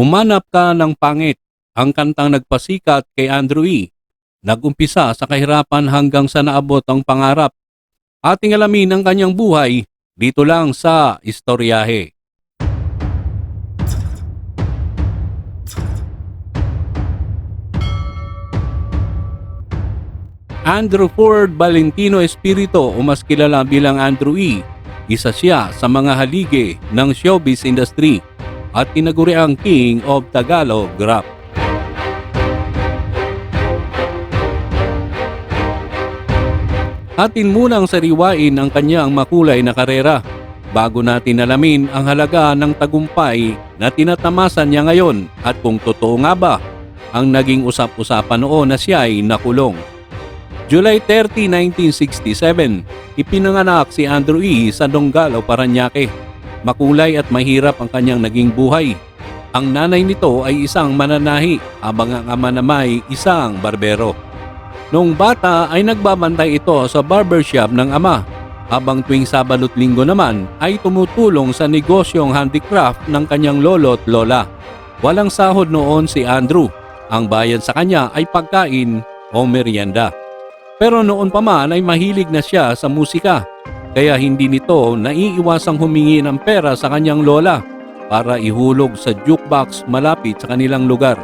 Humanap ka ng pangit, ang kantang nagpasikat kay Andrew E. Nagumpisa sa kahirapan hanggang sa naabot ang pangarap. Ating alamin ang kanyang buhay dito lang sa Istoryahe. Andrew Ford Valentino Espirito o mas kilala bilang Andrew E. Isa siya sa mga halige ng showbiz industry at tinaguri ang King of Tagalog Rap. Atin munang sariwain ang kanyang makulay na karera bago natin alamin ang halaga ng tagumpay na tinatamasan niya ngayon at kung totoo nga ba ang naging usap-usapan noon na siya ay nakulong. July 30, 1967, ipinanganak si Andrew E. sa Donggalo, Paranaque. Makulay at mahirap ang kanyang naging buhay. Ang nanay nito ay isang mananahi habang ang ama naman ay isang barbero. Noong bata ay nagbabantay ito sa barbershop ng ama habang tuwing Sabado at Linggo naman ay tumutulong sa negosyong handicraft ng kanyang lolo at lola. Walang sahod noon si Andrew. Ang bayad sa kanya ay pagkain o merienda. Pero noon pa man ay mahilig na siya sa musika kaya hindi nito naiiwasang humingi ng pera sa kanyang lola para ihulog sa jukebox malapit sa kanilang lugar.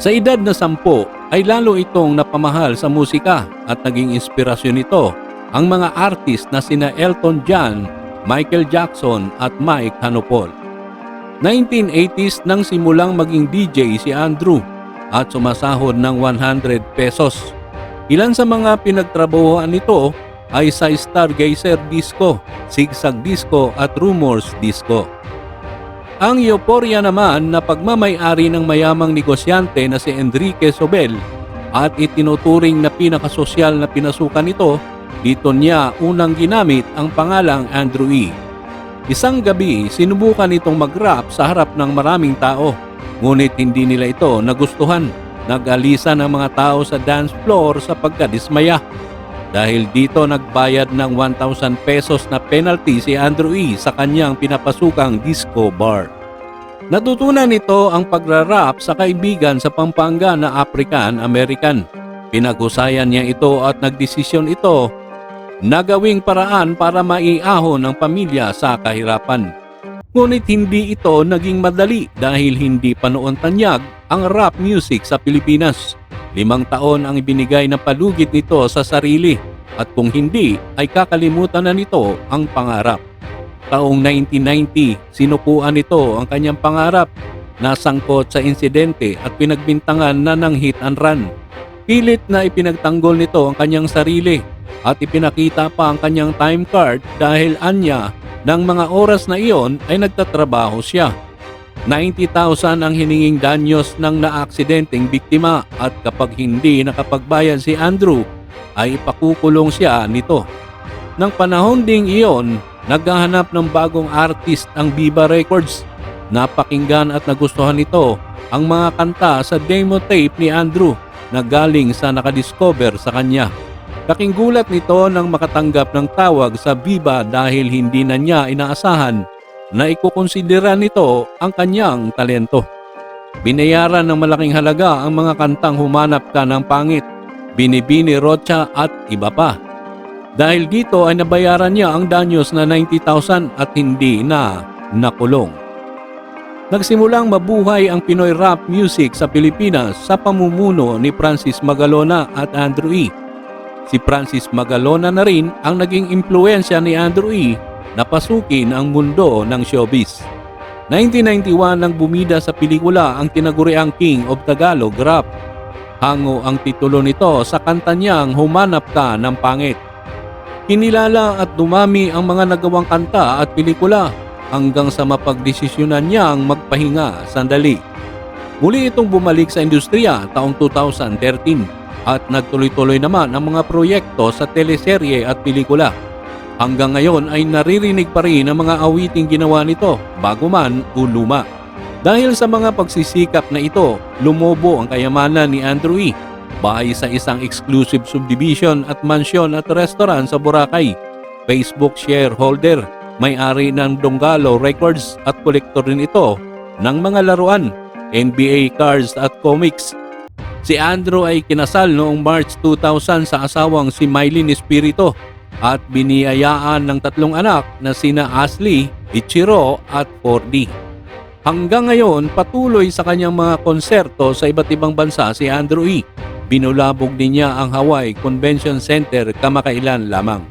Sa edad na sampo ay lalo itong napamahal sa musika at naging inspirasyon nito ang mga artist na sina Elton John, Michael Jackson at Mike Hanopol. 1980s nang simulang maging DJ si Andrew at sumasahod ng 100 pesos. Ilan sa mga pinagtrabahoan nito ay sa Stargazer Disco, Sigsag Disco at Rumors Disco. Ang Euphoria naman na pagmamayari ng mayamang negosyante na si Enrique Sobel at itinuturing na pinakasosyal na pinasukan nito, dito niya unang ginamit ang pangalang Andrew E. Isang gabi, sinubukan itong mag-rap sa harap ng maraming tao, ngunit hindi nila ito nagustuhan. Nag-alisa ng mga tao sa dance floor sa pagkadismaya. Dahil dito nagbayad ng 1,000 pesos na penalty si Andrew E. sa kanyang pinapasukang disco bar. Natutunan nito ang pagrarap sa kaibigan sa Pampanga na African-American. Pinaghusayan niya ito at nagdesisyon ito na gawing paraan para maiahon ng pamilya sa kahirapan. Ngunit hindi ito naging madali dahil hindi pa noon tanyag ang rap music sa Pilipinas. Limang taon ang ibinigay na palugit nito sa sarili at kung hindi ay kakalimutan na nito ang pangarap. Taong 1990, sinukuan nito ang kanyang pangarap nasangkot sa insidente at pinagbintangan na ng hit and run. Pilit na ipinagtanggol nito ang kanyang sarili at ipinakita pa ang kanyang time card dahil anya ng mga oras na iyon ay nagtatrabaho siya. 90,000 ang hininging danyos ng naaksidenteng biktima at kapag hindi nakapagbayad si Andrew ay ipakukulong siya nito. Nang panahon ding iyon, naghahanap ng bagong artist ang Viva Records. Napakinggan at nagustuhan nito ang mga kanta sa demo tape ni Andrew na galing sa nakadiscover sa kanya. Laking gulat nito nang makatanggap ng tawag sa Viva dahil hindi na niya inaasahan na ikukonsidera nito ang kanyang talento. Binayaran ng malaking halaga ang mga kantang humanap ka ng pangit, binibini rocha at iba pa. Dahil dito ay nabayaran niya ang danyos na 90,000 at hindi na nakulong. Nagsimulang mabuhay ang Pinoy rap music sa Pilipinas sa pamumuno ni Francis Magalona at Andrew E. Si Francis Magalona na rin ang naging impluensya ni Andrew E na pasukin ang mundo ng showbiz. 1991 nang bumida sa pelikula ang tinaguriang King of Tagalog Rap. Hango ang titulo nito sa kanta niyang Humanap Ka ng Pangit. Kinilala at dumami ang mga nagawang kanta at pelikula hanggang sa mapagdesisyonan niyang magpahinga sandali. Muli itong bumalik sa industriya taong 2013 at nagtuloy-tuloy naman ang mga proyekto sa teleserye at pelikula. Hanggang ngayon ay naririnig pa rin ang mga awiting ginawa nito bago man o luma. Dahil sa mga pagsisikap na ito, lumobo ang kayamanan ni Andrew E. Bahay sa isang exclusive subdivision at mansyon at restaurant sa Boracay. Facebook shareholder, may-ari ng Donggalo Records at kolektor rin ito ng mga laruan. NBA cards at comics. Si Andrew ay kinasal noong March 2000 sa asawang si Mylene Espirito at biniyayaan ng tatlong anak na sina Ashley, Ichiro at Cordy. Hanggang ngayon, patuloy sa kanyang mga konserto sa iba't ibang bansa si Andrew E. Binulabog din niya ang Hawaii Convention Center kamakailan lamang.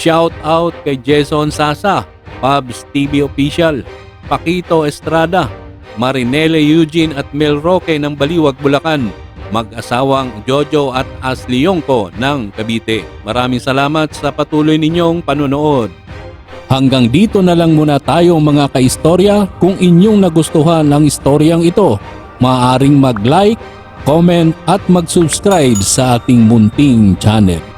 Shout out kay Jason Sasa, Pabs TV Official, Paquito Estrada, Marinelle Eugene at Mel Roque ng Baliwag, Bulacan, mag-asawang Jojo at Asli Yongko ng Cavite. Maraming salamat sa patuloy ninyong panunood. Hanggang dito na lang muna tayo mga kaistorya. Kung inyong nagustuhan ang istoryang ito, maaaring mag-like, comment at mag-subscribe sa ating munting channel.